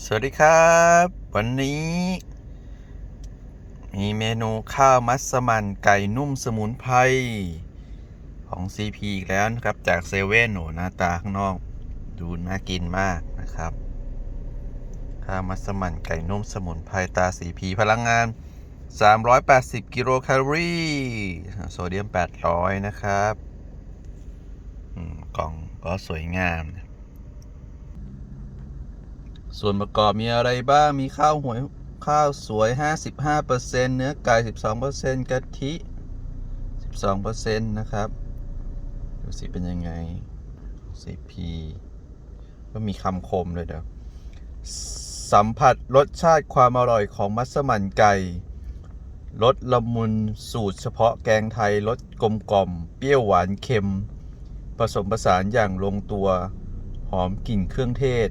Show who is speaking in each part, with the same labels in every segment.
Speaker 1: สวัสดีครับ วันนี้ มีเมนูข้าวมัสมั่นไก่นุ่มสมุนไพรของ CP อีกแล้วนะครับ จากเซเว่นโหหน้าตาข้างนอก ดูน่ากินมากนะครับ ข้าวมัสมั่นไก่นุ่มสมุนไพรตา CP พลังงาน 380 กิโลแคลอรี่โซเดียม 800 นะครับอมกล่องก็สวยงามนะ ส่วนประกอบมีอะไรบ้าง มีข้าวหวยข้าวสวย 55%เนื้อไก่ 12%กะทิ 12%นะครับ ดูสิเป็นยังไง CP ก็มีคำคมเลยเดี๋ยวสัมผัสรสชาติความอร่อยของมัสมั่นไก่รสละมุนสูตรเฉพาะแกงไทยรสกลมกล่อม เปรี้ยวหวานเค็ม ผสมผสานอย่างลงตัว หอมกลิ่นเครื่องเทศ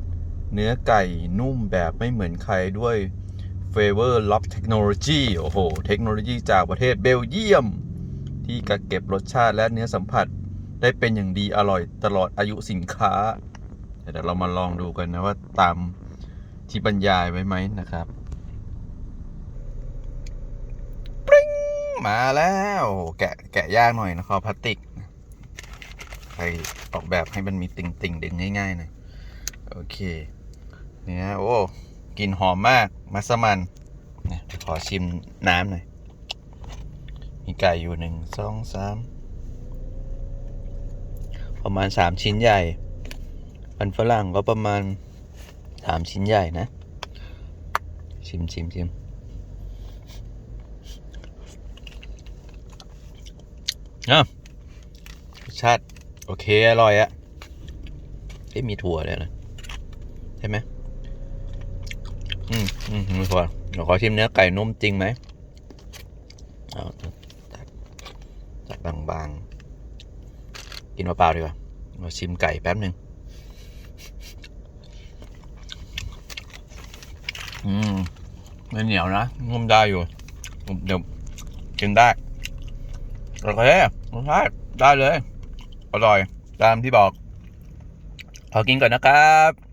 Speaker 1: เนื้อไก่นุ่มแบบไม่เหมือนใครด้วย Favor Lock Technology โอ้โห เทคโนโลยีจากประเทศเบลเยียม ที่กักเก็บรสชาติและเนื้อสัมผัสได้เป็นอย่างดีอร่อยตลอดอายุสินค้า เดี๋ยวเรามาลองดูกันนะว่าตามที่บรรยายไว้ไหมนะครับปริ้งมาแล้ว แกะแกะยากหน่อยนะคอพลาสติกใครออกแบบให้มันมีติ่งติ่งๆดึงง่ายๆน่อยโอเค เนี่ยโอ้กลิ่นหอมมากมัสมันนะขอชิมน้ำหน่อย มีไก่อยู่หนึ่งสองสามประมาณสามชิ้นใหญ่มันฝรั่งก็ประมาณสามชิ้นใหญ่นะ ชิมชิมชิมอะรสชาติ โอเค อร่อยอะเอ๊ะมีถั่วเลยนะใช่ไหม อืมอืมมีถั่วเดี๋ยวขอชิมเนื้อไก่นุ่มจริงไหมเอาตัดตัดบางๆ กินเปล่าๆดีกว่าเราชิมไก่แป๊บหนึ่งอืมไม่เหนียวนะนุ่มได้อยู่เดี๋ยวกินได้โอเครสชาติได้เลย อร่อย ตามที่บอก ขอกินก่อนนะครับ